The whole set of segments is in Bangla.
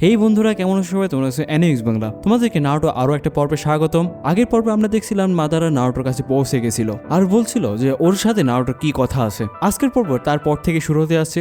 এই বন্ধুরা, কেমন আছো সবাই? তোমরা আছো অ্যানিমিক্স বাংলা তোমাদেরকে নাওটো আরও একটা পর্বে স্বাগতম। আগের পর্বে আমরা দেখছিলাম মাদারা নাওটোর কাছে পৌঁছে গেছিল। আর বলছিল যে, ওর সাথে নাওটোর কি কথা আছে? আজকের পর্ব তারপর থেকে শুরু হতে আসছে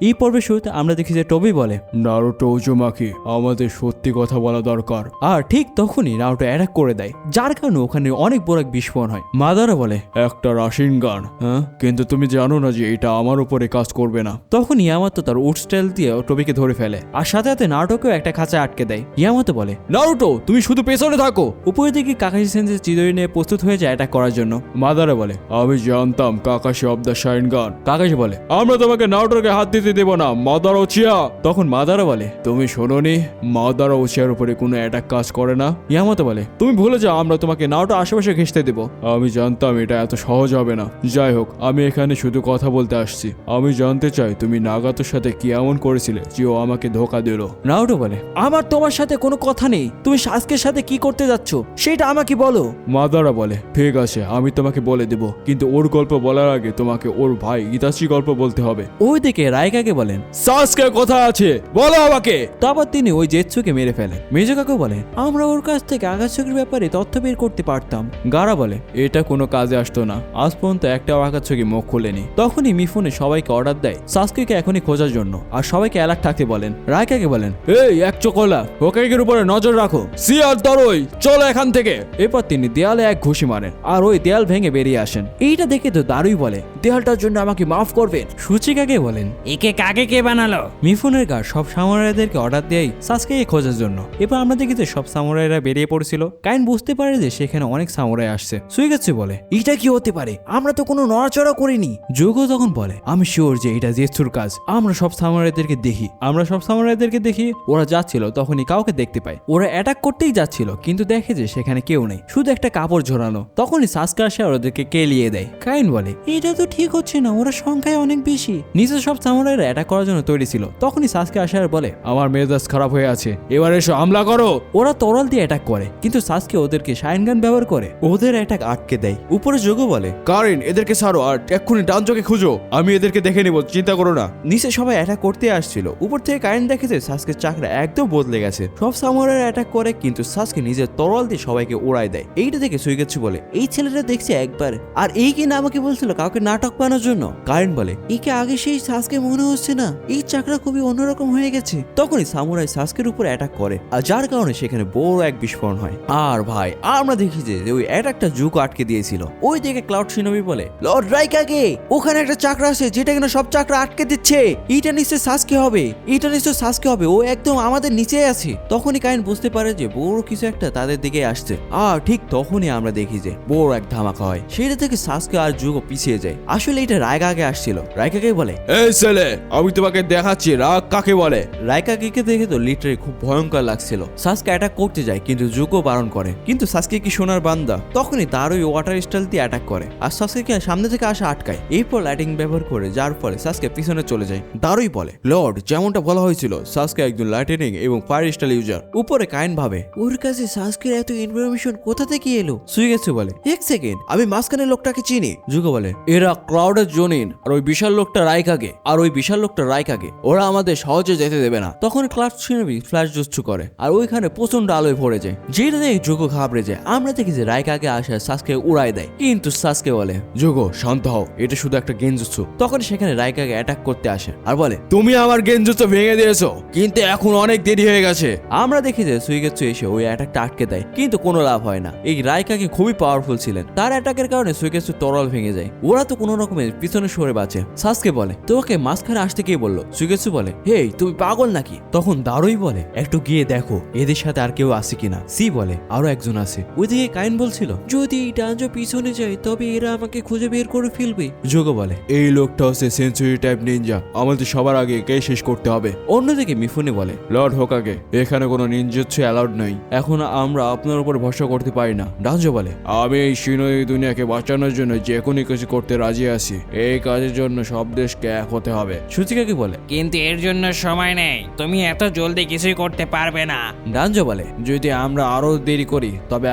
এই পর্বের শুরুতে আমরা দেখি যে টবি বলে নারুটো উজুমাকি আমাদের সত্যি কথা বলা দরকার। আর ঠিক তখনই নাওটো অ্যাটাক করে দেয় যার কারণে ওখানে অনেক বড় এক বিস্ফোরণ হয়। মাদারা বলে একটা রাশিন গান হ্যাঁ? কিন্তু তুমি জানো না যে এটা আমার উপরে কাজ করবে না। তখন ইয়ামাতো তার উড স্টাইল দিয়ে টবিকে ধরে ফেলে আর সাথে সাথে নাটোকেও একটা খাঁচায় আটকে দেয়। ইয়ামাতো বলে নারুটো তুমি শুধু পেছনে থাকো! উপরের দিকে কাকাশি সেন্সে চিদরি নিয়ে প্রস্তুত হয়ে যায় অ্যাটাক করার জন্য। মাদারা বলে আমি জানতাম Kakashi of the shine gun. Kakashi বলে আমরা তোমাকে নারুটোকে হাত দিতে দেব না, মাদার ওচিয়া। তখন মাদারা বলে, তুমি শোনোনি, মাদার ওচিয়ার উপরে কোনো অ্যাটাক কাজ করে না? ইয়ামাতো বলে, তুমি ভুলে যাও, আমরা তোমাকে নাওটা আশেপাশে ঘেঁষতে দেব। আমি জানতাম এটা এত সহজ হবে না। যাই হোক, আমি এখানে শুধু কথা বলতে আসছি। আমি জানতে চাই, তুমি নাগাতোর সাথে কি এমন করেছিলে, যে ও আমাকে ধোকা দিল? নাওটো বলে, আমার তোমার সাথে কোনো কথা নেই। তুমি শাসকের সাথে কি করতে যাচ্ছ? সেটা আমাকে বলো। মাদারা বলে, ঠিক আছে, আমি তোমাকে বলে দেব। কিন্তু ওর গল্প বলার আগে তোমাকে ওর ভাই ইতাচি গল্প বলতে হবে। ওই দিকে বলেন সাসকে কোথায় আছে বলো আমাকে। তারপর তিনি ওই জেৎসুকে মেরে ফেলেন। মেজো কাকু বলে আমরা ওর কাছ থেকে আগাছকের ব্যাপারে তথ্য বের করতে পারতাম। গারা বলে এটা কোনো কাজে আসতো না। আজ পর্যন্ত একটাও আগাছকি মুখ খোলেনি। তখনই মিফুনে সবাইকে অর্ডার দেয় সাসকেকে এখনই খোঁজার জন্য। আর সবাইকে অ্যালার্ট থাকতে বলেন রায়কাকে বলেন এই এক চোখলা হোকাইকের উপরে নজর রাখো। সিয়ার তরই চলো এখান থেকে। এরপর তিনি দেয়ালে এক ঘুষি মারেন আর ওই দেয়াল ভেঙে বেরিয়ে আসেন। এইটা দেখে তো দারুই বলে দেয়ালটার জন্য আমাকে মাফ করবেন। সুচিকাকে বলেন একে কাকে কে বানালো? মিফুনের গার্ড সব সামুরাইদেরকে অর্ডার দেয় সাসকেকে খোঁজার জন্য। এবার আমরা দেখি যে সব সামুরাইরা বেরিয়ে পড়ছিল। কাইন বুঝতে পারে যে সেখানে অনেক সামুরাই আসছে। সুইগেছে বলে, এটা কি হতে পারে? আমরা তো কোনো নড়াচড়া করিনি। যোগো তখন বলে, আমি শিওর যে এটা জেসুর কাজ। আমরা সব সামুরাইদেরকে দেখি। আমরা সব সামুরাইদেরকে দেখি। ওরা যাচ্ছিল, তখনই কাউকে দেখতে পায়। ওরা অ্যাটাক করতেই যাচ্ছিল, কিন্তু দেখে যে সেখানে কেউ নেই। শুধু একটা কাপড় ঝোরানো। তখনই সাসকে আসে ওদেরকে কেলিয়ে দেয়। কাইন বলে, এটা তো ঠিক হচ্ছে না। ওরা সংখ্যায় অনেক বেশি। নিচে সব সামুরাইরা অ্যাটাক করার জন্য তৈরি ছিল। তখনই সাসকে আসে আর বলে আমার মেজাজ খারাপ হয়ে আছে এবার এসো হামলা করো। ওরা তরল দিয়ে অ্যাটাক করে কিন্তু সাসকে ওদেরকে শাইন গান ব্যবহার করে। ওদের অ্যাটাক আটকে দেয়। উপরে যোগও বলে কারিন এদেরকে ছাড়ো আর এক্ষুনি ডান চোখে খুঁজো আমি এদেরকে দেখে নিব চিন্তা করো না। নিচে সবাই অ্যাটাক করতে আসছিল। উপর থেকে কারেন্ট দেখে যে সাসকে চাকরা একদম বদলে গেছে। সব সামুরাইরা অ্যাটাক করে কিন্তু সাসকে নিজের তরল দিয়ে সবাইকে উড়ায় দেয়। এইটা দেখে সুইগেচ্ছু বলে এই ছেলেটা দেখছি একবার আর এই কিনা আমাকে বলছিল কাউকে নাটক বানানোর জন্য? কারেন্ট বলে একে আগে সেই সাসকে মনে হচ্ছে না, এই চাকরা খুবই অন্যরকম হয়ে গেছে। তখনই সামুরাই সাসকের উপর অ্যাটাক করে, আর যার কারণে সেখানে বড় এক বিস্ফোরণ হয়। আর ভাই, আমরা দেখি যে ওই অ্যাটাকটা যুগ আটকে দিয়েছিল। ওই দিকে ক্লাউড সিনবি বলে, লর্ড রাইকাকে, ওখানে একটা চাকরা আছে, যেটা কিনা সব চাকরা আটকে দিচ্ছে। এইটা নিশ্চয় সাসকে হবে এইটা নিশ্চয় সাসকে হবে, ও একদম আমাদের নিচে আছে। তখনই কাইন বুঝতে পারে যে, বড় কিছু একটা তাদের দিকে আসছে। আর ঠিক তখনই আমরা দেখি যে, বড় এক ধামাকা হয়। সেটা থেকে সাসকে আর যুগ পিছিয়ে যায়। আসলে এটা রায়কাকে আসছিল। রায়কাকে বলে, এই ছেলে আমি তোমাকে দেখাচ্ছি, রাগ কাকে বলে? রাইকাকিকে দেখে তো লিটারে খুব ভয়ঙ্কর লাগছিল। সাসকে অ্যাটাক করতে যায়, কিন্তু জুকো বারণ করে। কিন্তু সাসকে কি সোনার বান্দা? তখনই তার ওই ওয়াটার স্টাইল দিয়ে অ্যাটাক করে। আর সাসকে সামনে থেকে আসা আটকায়? এরপর লাইটিং ব্যবহার করে, যার ফলে সাসকে পিছনে চলে যায়। দারুই বলে। লর্ড যেমনটা বলা হয়েছিল, সাসকে একজন লাইটেনিং এবং ফায়ার স্টাইল ইউজার উপরে কাইন ভাবে, ওর কাছে সাসকের এত ইনফরমেশন কোথা থেকে এলো? সুই গেছে বলে, এক সেকেন্ড আমি মাঝখানে লোকটাকে চিনি। জুকো বলে, এরা ক্রাউডের জোনিন, আর ওই বিশাল লোকটা রাইকাগে আর ওই বিশাল লোকটা রাইকাগে ওরা আমাদের সহজে যেতে দেবে না। তখন ক্লাস সিনবি ফ্ল্যাশ জুচ্ছু করে। আর ওইখানে প্রচণ্ড আলোয় ভরে যায়। যেটা দেখে যোগো ঘাবড়ে যায়। আমরা দেখি যে রাইকাগে আসে সাসকে উড়াই দেয়। কিন্তু সাসকে বলে যোগো শান্ত হও। এটা শুধু একটা গেঞ্জুৎসু তখন সেখানে রাইকাগে অ্যাটাক করতে আসে আর বলে, তুমি আমার গেঞ্জুৎসু ভেঙে দিয়েছ। কিন্তু এখন অনেক দেরি হয়ে গেছে। আমরা দেখি যে সুইগেচ্ছু এসে ওই অ্যাটাকটা আটকে দেয়। কিন্তু কোনো লাভ হয় না। এই রাইকাকে খুবই পাওয়ারফুল ছিলেন। তার অ্যাটাকের কারণে সুইগেচ্ছু তরল ভেঙে যায়। ওরা তো কোনো রকমের পিছনে সরে বাঁচে। সাসকে বলে, তোমাকে মাঝখানে আসতে কে বলল সুইগেচ্ছু বলে হেই তুমি পাগল নাকি? তখন দারুই বলে একটু গিয়ে দেখো এদের সাথে আর কেউ আছে কিনা? সি বলে আরও একজন আছে। ওইদিকে কাইন বলছিল যদি ডাঞ্জো পিছনে যায় তবে এরা আমাকে খুঁজে বের করে ফেলবে। যোগো বলে এই লোকটা হচ্ছে সেঞ্চুরি টাইপ নিনজা। আমাদের সবার আগে কে শেষ করতে হবে। অন্যদিকে মিফুনে বলে লর্ড হোকাগে এখানে কোনো নিনজুৎসু অ্যালাউড নেই। এখন আমরা আপনার উপর ভরসা করতে পারি না। ডাঞ্জো বলে আমি এই শিনোই দুনিয়াকে বাঁচানোর জন্য যে কোনো কিছু করতে রাজি আছি। এই কাজের জন্য সব দেশকে এক হতে হবে। সুচিকাকে বলে কিন্তু এর জন্য সময় নেই। তুমি এত জলদি কিছুই করতে পারবে না। ডানজো বলে যদি আমরা আরও দেরি করি তবে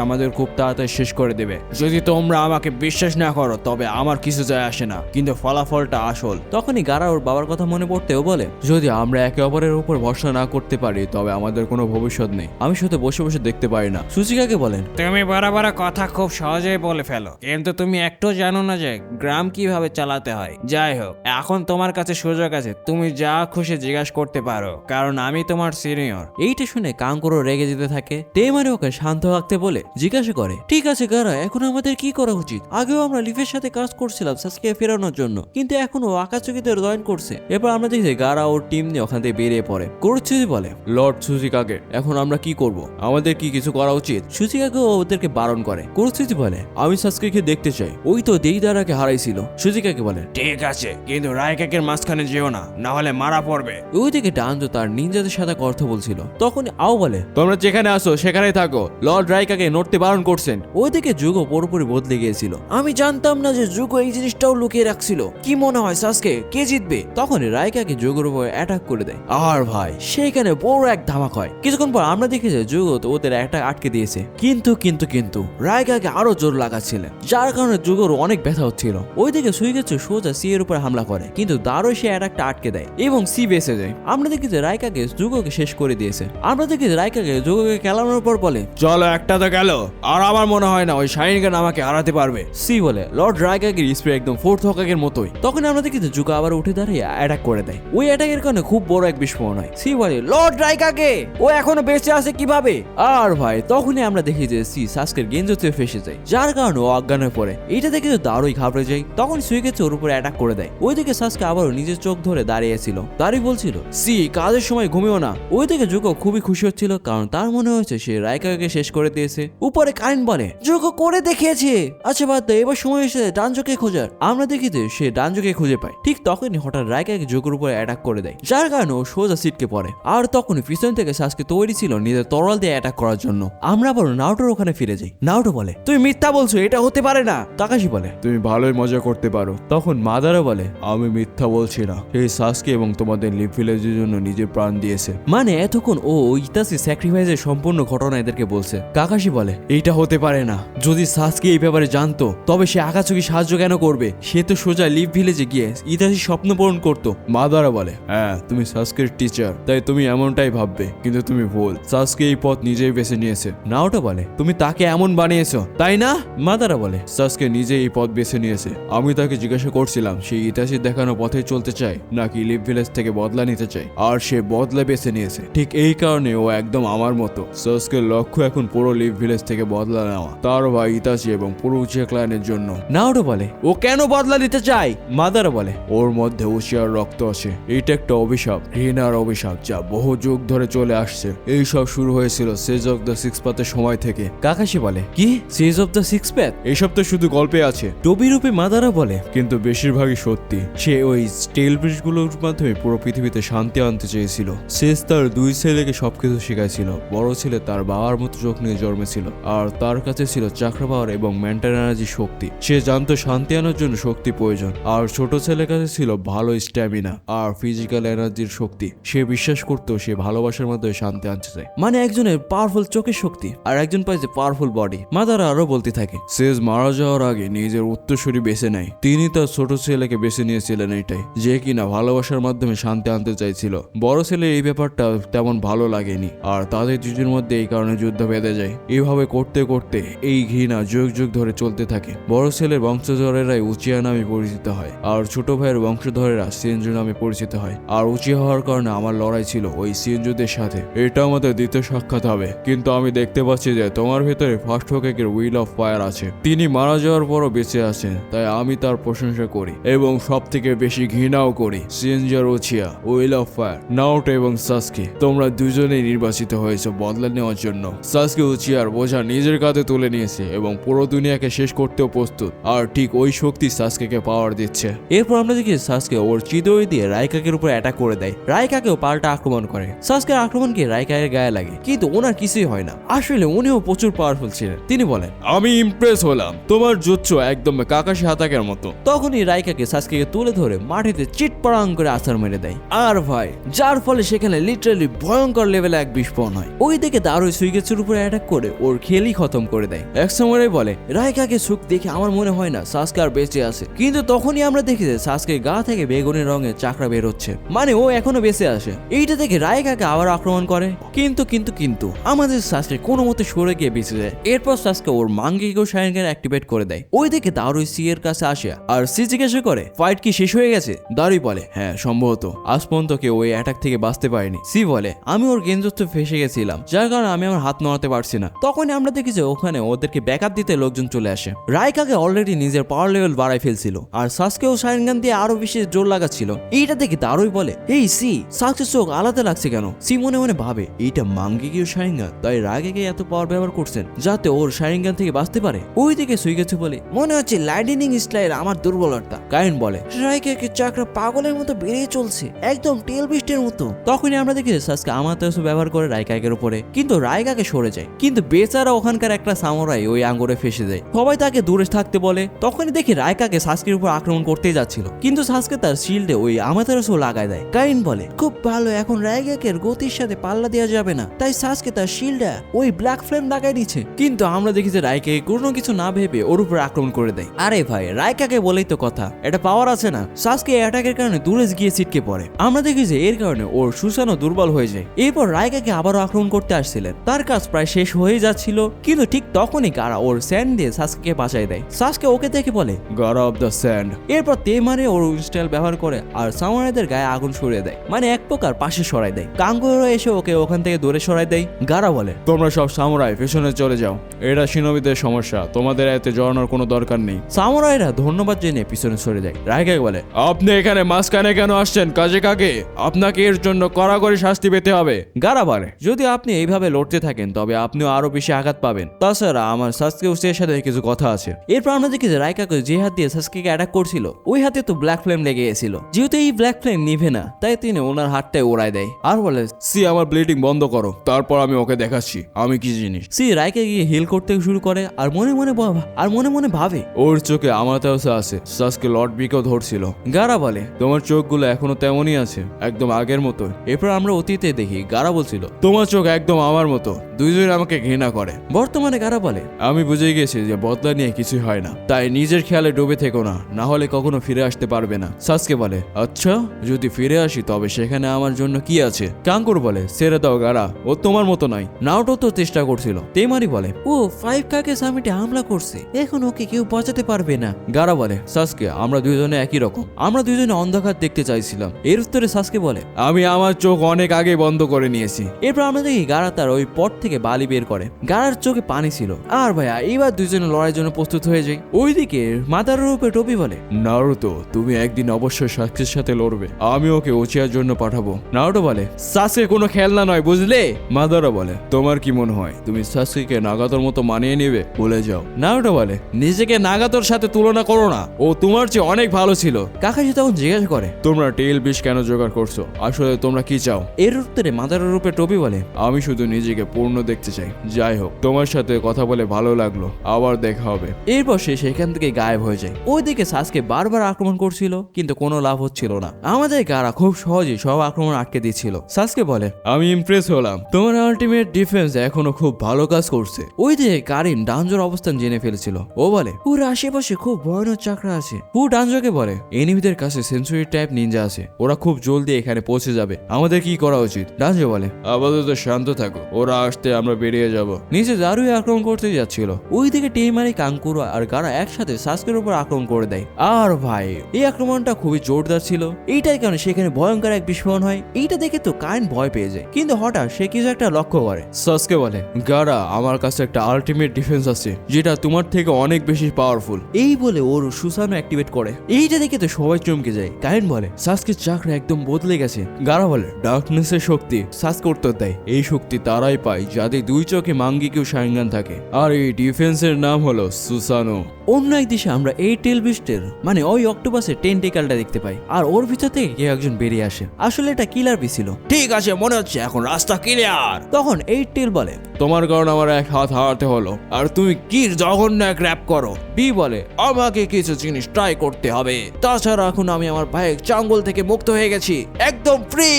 আমাদের খুব তাড়াতাড়ি শেষ করে দেবে। যদি তোমরা আমাকে বিশ্বাস না করো তবে আমার কিছু যায় আসে না। কিন্তু ফলাফলটা আসল। তখনই গারা ওর বাবার কথা মনে পড়তেও বলে যদি আমরা একে অপরের উপর ভরসা না করতে পারি তবে আমাদের কোনো ভবিষ্যৎ নেই। আমি শুধু বসে বসে দেখতে পারি না। সুচিকাকে বলেন তুমি বড় কথা খুব সহজেই বলে ফেলো। কিন্তু তুমি একটু জানো না যে গ্রাম কীভাবে চালাতে হয়। যাই হোক এখন তোমার কাছে সুযোগ আছে তুমি যা খুশি জিজ্ঞাসা করতে পারো কারণ আমি তোমার সিনিয়র এইটা শুনে কাঙ্করও রেগে যেতে থাকে। তেমারে ওকে শান্ত রাখতে বলে জিজ্ঞাসা করে ঠিক আছে গারা এখন আমাদের কি করা উচিত? আগেও আমরা লিফের সাথে কাজ করছিলাম সাসকে ফেরানোর জন্য কিন্তু এখন ও আকাশচকিতে জয়েন করছে। এরপর আমরা দেখি গারা ওর টিম নিয়ে ওখান থেকে বেরিয়ে পড়ে। করছি বলে লর্ড সুজিকাকে এখন আমরা কি করব? আমাদের কি কিছু করা উচিত? সুচিকাকে ওদেরকে বারণ করে। করছিস বলে আমি সাসকেকে দেখতে চাই। ওই তো দেই দেইদারাকে হারাইছিল। সুচিকাকে বলে ঠিক আছে কিন্তু রায়কাকের মাঝখানে যেও না না হলে মারা পড়বে। ওই দিকে ডানজো তার নিনজাদের সাথে কথা বলছিল। তখন আও বলে তোমরা যেখানে আসো সেখানেই থাকো। লর্ড রায়কাকে নড়তে বারণ করছেন। ওইদিকে যুগও পুরোপুরি বদলে গিয়েছিল। আমি জানতাম না যে যুগ এই জিনিসটাও লুকিয়ে রাখছিল। কি মনে হয় সাসকে কে জিতবে? তখনই রাইকাকে যুগের উপর অ্যাটাক করে দেয়। আর ভাই সেইখানে বড় এক ধামাক হয়। কিছুক্ষণ পর আমরা দেখি যে যুগ তো ওদের অ্যাটাক আটকে দিয়েছে। কিন্তু কিন্তু কিন্তু রাইকাকে আরও জোর লাগাচ্ছিলেন। যার কারণে যুগর অনেক ব্যথা হচ্ছিল। ওইদিকে সুইগেছে সোজা সি এর উপর হামলা করে। কিন্তু দারো সে অ্যাটাকটা আটকে দেয় এবং সি বেসে যায়। আমরা দেখি যে রাইকাকে যুগকে শেষ করে দিয়েছে। আমরা দেখি যে রাইকাকে যুগকে খেলানোর পর বলে চলো একটা তো গেল। আর আমার মনে হয় না ওই শাইনগান আমাকে হারাতে পারবে। সি বলে লর্ড রাইকাগের স্প্রে একদম ফোর্থ হকাগের মতোই। তখন আমরা দেখি যে জুকা আবার উঠে দাঁড়িয়ে অ্যাটাক করে দেয়। ওই অ্যাটাকের কারণে খুব বড় এক বিস্ফোরণ হয়। সি বলে লর্ড রাইকাকে ও এখনও বেঁচে আছে কীভাবে? আর ভাই তখনই আমরা দেখি যে সি সাস্কের গেঞ্জতে ফেসে যায় যার কারণে ও অজ্ঞান হয়ে পড়ে। এটা দেখে তো দারুই ঘাবড়ে যায়। তখন সুইগেছে ওর উপর অ্যাটাক করে দেয়। ওইদিকে সাসকে আবারও নিজের চোখ ধরে দাঁড়িয়েছিল দাঁড়িয়ে বলছিল সি কাজের সময় ঘুমিও না। ওইদিকে জুকো খুবই খুশি হচ্ছিল কারণ তার মনে হয়েছে সে রাইকাকে শেষ করে দিয়েছে। উপরে কারেন্ট বলে। জুকো করে দেখিয়েছে। আচ্ছা বাদ এবার সময় এসেছে ডানজোকে খোঁজার। আমরা দেখি যে সে ডানজোকে খুঁজে পায়। ঠিক তখনই হঠাৎ রাইকাকে জোকের উপরে অ্যাটাক করে দেয় যার কারণে ও সোজা সিটকে পড়ে। আর তখনই পিছন থেকে সাসকে তৈরি ছিল নিজের তরল দিয়ে অ্যাটাক করার জন্য। আমরা আবার নাউটোর ওখানে ফিরে যাই। নাউটো বলে? তুমি মিথ্যা বলছো এটা হতে পারে না। তাকাশি বলে তুমি ভালোই মজা করতে পারো। তখন মাদারও বলে আমি মিথ্যা বলছি না সেই সাসকে এবং তোমাদের লিপ ভিলেজের জন্য নিজের প্রাণ দিয়েছে। মানে এতক্ষণ ও ইতাসি স্যাক্রিফাইসের সম্পূর্ণ ঘটনা এদেরকে বলছে। কাকাশি বলে এইটা হতে পারে না। যদি সাসকে এই ব্যাপারে জানতো তবে সে আকাচুকি সাহায্য কেন করবে? সে তো সোজা লিভ ভিলেজে গিয়ে ইতাসি স্বপ্ন পূরণ করতো। মাদারা বলে হ্যাঁ তুমি সাসকের টিচার তাই তুমি এমনটাই ভাববে কিন্তু তুমি ভুল। সাসকে এই পথ নিজেই বেছে নিয়েছে। নাওটা বলে তুমি তাকে এমন বানিয়েছো তাই না? মাদারা বলে সাসকে নিজেই এই পথ বেছে নিয়েছে। আমি তাকে জিজ্ঞাসা করছিলাম সেই ইতিহাসের দেখানো পথে চলতে চায় নাকি লিভ ভিলেজ থেকে বদলা নিতে চায়। আর সে বদলা বেছে নিয়েছে। ঠিক এই কারণে ও একদম আমার মতো। সাসকের লক্ষ্য এখন পুরো লিভ ভিলেজ থেকে বদলা নেওয়া। তার ভাই ইতাচি এবং পুরো উচিয়া ক্লানের জন্য। নাওটা বলে ও কেন বদলা নিতে চায়? মাদারা বলে। ওর মধ্যে উচিয়ার রক্ত আছে এইটা একটা অভিশাপ ঘৃণার অভিশাপ যা বহু যুগ ধরে চলে আসছে। এই সব শুরু হয়েছিল সেজ অফ দ্য সিক্স পাতের সময় থেকে। কাকাশি বলে কি? Sage of the six path এইসব তো শুধু গল্পে আছে। টবি রূপে মাদারা বলে। কিন্তু বেশিরভাগই সত্যি। সে ওই স্টেল ব্রিজগুলোর মাধ্যমে পুরো পৃথিবীতে শান্তি আনতে চেয়েছিল। শেষ তার দুই ছেলেকে সবকিছু শেখাইছিল। বড় ছেলে তার বাবার মতো চোখ নিয়ে জন্মেছিল, আর তার কাছে ছিল চাকরা পাওয়ার এবং মেন্টাল এনার্জি শক্তি। সে জানতো শান্তি আনার জন্য শক্তি প্রয়োজন, আর ছোট ছেলের কাছে ছিল ভালো স্ট্যামিনা আর ফিজিক্যাল এনার্জির শক্তি। সে বিশ্বাস করতো সে ভালোবাসার মাধ্যমে শান্তি আনতে চায়। মানে একজনের পাওয়ারফুল চোখের শক্তি, আর একজন পাইছে পাওয়ারফুল বডি মাদারা আরও বলতে থাকে, শেষ মারা যাওয়ার আগে নিজের উত্তরসূরি বেছে নেয়। তিনি তার ছোট ছেলেকে বেছে নিয়েছিলেন এটাই যে কিনা ভালোবাসার মাধ্যমে শান্তি আনতে চাইছিল। বড় ছেলে এই ব্যাপারটা তেমন ভালো লাগেনি। আর তাদের দুজনের মধ্যে এই কারণে যুদ্ধ বেঁধে যায়। এভাবে করতে করতে এই ঘৃণা যুগ যুগ ধরে চলতে থাকে। বড় ছেলের বংশধরেরাই উচিয়া নামে পরিচিত হয়। আর ছোট ভাইয়ের বংশধরেরা সিএনজু নামে পরিচিত হয়। আর উচিয়া হওয়ার কারণে আমার লড়াই ছিল ওই সিএনজুদের সাথে। এটা আমাদের দ্বিতীয় সাক্ষাৎ হবে। কিন্তু আমি দেখতে পাচ্ছি যে তোমার ভেতরে ফার্স্ট হোকেকের উইল অফ ফায়ার আছে। তিনি মারা যাওয়ার পরও বেঁচে আছেন। তাই আমি তার প্রশংসা করি। এবং সব থেকে বেশি ঘৃণাও করি সিএনজার Uchiha will of fire Naruto এবং সাসকে। তোমরা দুজনেই নির্বাচিত হয়েছে বদলা নেওয়ার জন্য। সাসকে উচিয়ার বোঝা নিজের কাঁধে তুলে নিয়েছে এবং পুরো দুনিয়াকে শেষ করতেও প্রস্তুত। আর ঠিক ওই শক্তি সাসকে পাওয়ার দিচ্ছে। এরপর আমরা দেখি সাসকে ওর চিদই দিয়ে রাইকাকের উপর অ্যাটাক করে দেয়। রাইকাকেও পাল্টা আক্রমণ করে। সাসকের আক্রমণকে রাইকাকের গায়ে লাগে কিন্তু ওনার কিছুই হয় না। আসলে উনিও প্রচুর পাওয়ারফুল ছিলেন। তিনি বলেন আমি ইমপ্রেস হলাম। তোমার জুচ্ছ একদম কাকাশি হাতাকের মতো। তখনই রাইকাকে সাসকে তুলে ধরে মাটিতে চিট পড়াং করে আছাড় মেরে দেয়। আর ভাই, যার ফলে সেখানে লিটারালি ভয়ঙ্কর লেভেলে এক বিস্ফোরণ হয়। ওই দিকে দারুই সুইগেছের উপরে অ্যাটাক করে ওর খেলই খতম করে দেয়। এক সময় বলে, রায়কাকে সুখ দেখে আমার মনে হয় না সাসকে আর বেঁচে আছে। কিন্তু তখনই আমরা দেখি যে সাসকে গা থেকে বেগুনি রঙের চাকরা বের হচ্ছে। মানে ও এখনও বেঁচে আসে এইটা দেখে রায়কাকে আবার আক্রমণ করে। কিন্তু কিন্তু কিন্তু, আমাদের সাসকে কোনো মতে সরে গিয়ে বেঁচে যায়। এরপর সাসকে ওর মাঙ্গিকেও শায়নকে অ্যাক্টিভেট করে দেয়। ওই দিকে দারুই সি এর কাছে আসে আর সি জিজ্ঞাসা করে ফাইট কি শেষ হয়ে গেছে? দারুই বলে। হ্যাঁ সম্ভবত। আজ পর্যন্ত কেউ ওই অ্যাটাক থেকে বাঁচতে পারেনি। সি বলে, আমি ওর গেঞ্জত্ব ফেসে গেছিলাম, যার কারণে আমি আমার হাত নড়াতে পারছি না। তখনই আমরা দেখি যে ওখানে ওদেরকে ব্যাকআপ দিতে লোকজন চলে আসে। রায়কাকে অলরেডি নিজের পাওয়ার লেভেল বাড়াই ফেলছিল, আর সাসকেও সাইনগান দিয়ে আরও বেশি জোর লাগাচ্ছিল। এইটা দেখে দারুই বলে এই সি সাকসেস চোখ আলাদা লাগছে কেন? সি মনে মনে ভাবে, এইটা মাঙ্গিকীয় শারিঙ্গান তাই রাগেকে এত পাওয়ার ব্যবহার করছেন, যাতে ওর শারিঙ্গান থেকে বাঁচতে পারে? ওই দিকে সুইগেছে বলে, মনে হচ্ছে লাইটেনিং স্টাইল আমার দুর্বলতা। কারেন্ট বলে রাইকে চাকরা পাগলের মতো বেরিয়ে চলছে, একদম টেল বিস্টের মতো। তখনই আমরা দেখি সাসকে আমাতাসু ব্যবহার করে রাইকাকের উপরে। কিন্তু রাইকাকে সরে যায়। কিন্তু বেচারা ওখানকার একটা সামুরাই ওই আঙ্গুরে ফেসে যায় সবাই তাকে দূরে থাকতে বলে। তখনই দেখি রাইকাকে সাসকের উপর আক্রমণ করতেই যাচ্ছিল। কিন্তু সাসকে তার শিল্ডে ওই আমাতাসু লাগায় দেয়। কাইন বলে, খুব ভালো, এখন রাইকাকের গতির সাথে পাল্লা দেওয়া যাবে না। তাই সাসকে তার শিল্ডে ওই ব্ল্যাক ফ্লেম লাগাই দিচ্ছে। কিন্তু আমরা দেখি যে রাইকে কোনো কিছু না ভেবে ওর উপর আক্রমণ করে দেয়। আরে ভাই রাইকাকে বলেই তো কথা। এটা পাওয়ার আছে না। সাসকে অ্যাটাকের কারণে দূরে গিয়ে ছিটকে পড়ে। আমরা দেখি যে এর কারণে ওর সুসানো দুর্বল হয়ে যায়। এরপর রাইকাকে আবারও আক্রমণ করতে আসছিলেন। তার কাজ প্রায় শেষ হয়ে যাচ্ছিল, কিন্তু ঠিক তখনই কারা ওর স্যান্ড দিয়ে সাসকে বাঁচাই দেয়। সাসকে ওকে দেখে বলে গারা অফ দ্য স্যান্ড এরপর তে মারে ওর স্টাইল ব্যবহার করে আর সামুরাইদের গায়ে আগুন সরিয়ে দেয় মানে এক প্রকার পাশে সরাই দেয়। কাঙ্গুরো এসে ওকে ওখান থেকে দূরে সরাই দেয়। গারা বলে, তোমরা সব সামুরাই, পেছনে চলে যাও। এটা সিনবিদের সমস্যা, তোমাদের এতে জড়ানোর কোনো দরকার নেই। সামুরাইরা ধন্যবাদ জেনে পিছনে সরে যায়। রাইকা বলে আপনি এখানে মাঝখানে কেন আসছেন? কাজে কাকে? আপনাকে এর জন্য কড়াকড়ি শাস্তি পেতে হবে। গারা বলে যদি আপনি এইভাবে লড়তে থাকেন তবে আপনিও আরও বেশি আঘাত পাবেন। তাছাড়া আমার সাসকে উসের সাথে কিছু কথা আছে। এরপর আমরা দেখি যে রাইকাকে যে হাত দিয়ে সাসকে অ্যাটাক করছিল ওই হাতে তো ব্ল্যাক ফ্লেম লেগে গেছিল। যেহেতু এই ব্ল্যাক ফ্লেম নিভে না তাই তিনি ওনার হাতটাই ওড়ায় দেয়। আর বলে সি আমার ব্লিডিং বন্ধ করো। তারপর আমি ওকে দেখাচ্ছি। আমি কি জিনিস? সি রাইকে গিয়ে হিল করতে শুরু করে আর মনে মনে ভাব- আর মনে মনে ভাবে। ওর চোখে আমার তাওসা আছে। সাসকে লর্ড বিকেও ধরছিল। গারা বলে তোমার চোখগুলো এখনও তেমনই আছে একদম আগের মতো। এরপর আমরা অতীতে দেখি গারা বলছিল তোমার চোখ একদম আমার মতো। দুইজন আমাকে ঘৃণা করে। বর্তমানে গারা বলে আমি বুঝে গেছি যে বদলা নিয়ে কিছুই হয় না। তাই নিজের খেয়ালে ডুবে থেকো না না হলে কখনো ফিরে আসতে পারবে না। সাসকে বলে আচ্ছা যদি ফিরে আসি তবে সেখানে আমার জন্য কি আছে? কাঙ্কুর বলে ছেড়ে দাও গারা ও তোমার মতো নয়। নাওটো তো চেষ্টা করছিল। তেমারি বলে ও ফাইভ কাকে সামিটে হামলা করছে? এখন ওকে কেউ বাঁচাতে পারবে না। গারা বলে সাসকে আমরা দুইজনে একই রকম। আমরা দুজনে অন্ধকার দেখতে চাইছিলাম। এর উত্তরে সাসকে বলে আমি আমার চোখ অনেক আগে বন্ধ করে নিয়েছি। এরপর আমরা দেখি গারা তার ওই পট থেকে বালি বের করে। গারার চোখে পানি ছিল। আর ভাইয়া এইবার দুজনে লড়াইয়ের জন্য প্রস্তুত হয়ে যায় ওইদিকে মাথার রূপে টপি বলে নারুতো তুমি একদিন অবশ্যই সাক্ষীর সাথে লড়বে। আমি ওকে ওচিয়ার জন্য পাঠাবো। নারুতো বলে সাসকে কোনো খেলনা নয় বুঝলে? মাদারা বলে তোমার কি মনে হয়? তুমি সাসকে নাগাতোর মতো মানিয়ে নেবে? বলে যাও। নারুতো বলে নিজেকে নাগাতোর সাথে তুলনা করো না। ও তোমার চেয়ে অনেক ভালো ছিল। কাকাশি তখন জিজ্ঞাসা করে তোমরা টেল বিষ কেন জোগাড় করছ? আসলে তোমরা কি চাও? এর উত্তরে মাদার রূপে টপি বলে আমি শুধু নিজেকে পূর্ণ দেখতে চাই। যাই হোক তোমার সাথে কথা বলে ভালো লাগল। আবার দেখা হবে। এরপর সে সেখান থেকে গায়েব হয়ে যায়। ওইদিকে সাসকে বারবার আক্রমণ করছিল কিন্তু কোনো লাভ হচ্ছিল না। আমাদের গারা খুব সহজেই সব আক্রমণ আটকে দিচ্ছিল। সাসকে বলে আমি ইমপ্রেস হলাম। তোমার আলটিমেট ডিফেন্স এখনও খুব ভালো কাজ করছে। ওই দিকে কারিন ডানজোর অবস্থান জেনে ফেলেছিল। ও বলে ওর আশেপাশে খুব ভয়ানক চাকরা আছে। হু ডাঞ্জোকে বলে এনিমিদের কাছে সেন্সুরি টাইপ নিনজা আছে। ওরা খুব জলদি এখানে পৌঁছে যাবে। আমাদের কি করা উচিত? ডাঞ্জো বলে, আপাতত শান্ত থাকো। ওরা আসতে আমরা বেরিয়ে যাব। নিচে দারুই আক্রমণ করতে যাচ্ছিল। ওইদিকে টেইমারি কাঙ্কুরো আর গারা একসাথে সাসকের উপর আক্রমণ করে দেয়। আর ভাই, এই আক্রমণটা খুবই জোরদার ছিল। এইটাই কারণে সেখানে ভয়ঙ্কর এক বিস্ফোরণ হয়? এইটা দেখে তো কারেন্ট ভয় পেয়ে যায়। কিন্তু হঠাৎ সে কিছু একটা লক্ষ্য করে। সাসকে বলে গারা আমার কাছে একটা আলটিমেট ডিফেন্স আছে, যেটা তোমার থেকে অনেক বেশি পাওয়ারফুল এই বলে ওর সুসানো অ্যাক্টিভেট করে। এইটা দেখে তো সবাই চমকে যায়। কারেন্ট বলে সাসকে চাকরা একদম বদলে গেছে। গারা বলে ডার্কনেসের শক্তি সাসকে উত্তর দেয়। এই শক্তি তারাই পায় যাদের দুই চোখে মাঙ্গিকেও সাইঙ্গান থাকে। আর এই ডিফেন্সের নাম হলো সুসানো। অন্য এক দিশে আমরা এই টেলবিস্টের মানে ওই অক্টোপাসের টেন্টিকালটা দেখতে পাই। আর ওর ভিতর থেকে কেউ একজন বেরিয়ে আসে। আসলে এটা কিলার বি ছিল ঠিক আছে, মনে হচ্ছে এখন রাস্তা ক্লিয়ার তখন এই টেল বলে, তোমার কারণে আমার এক হাত হারাতে হলো। আর তুমি কি জঘন্য এক র্যাপ করো। বি বলে, আমাকে কিছু জিনিস ট্রাই করতে হবে। তাছাড়া এখন আমি আমার ভাইয়ের চাঙ্গল থেকে মুক্ত হয়ে গেছি। একদম ফ্রি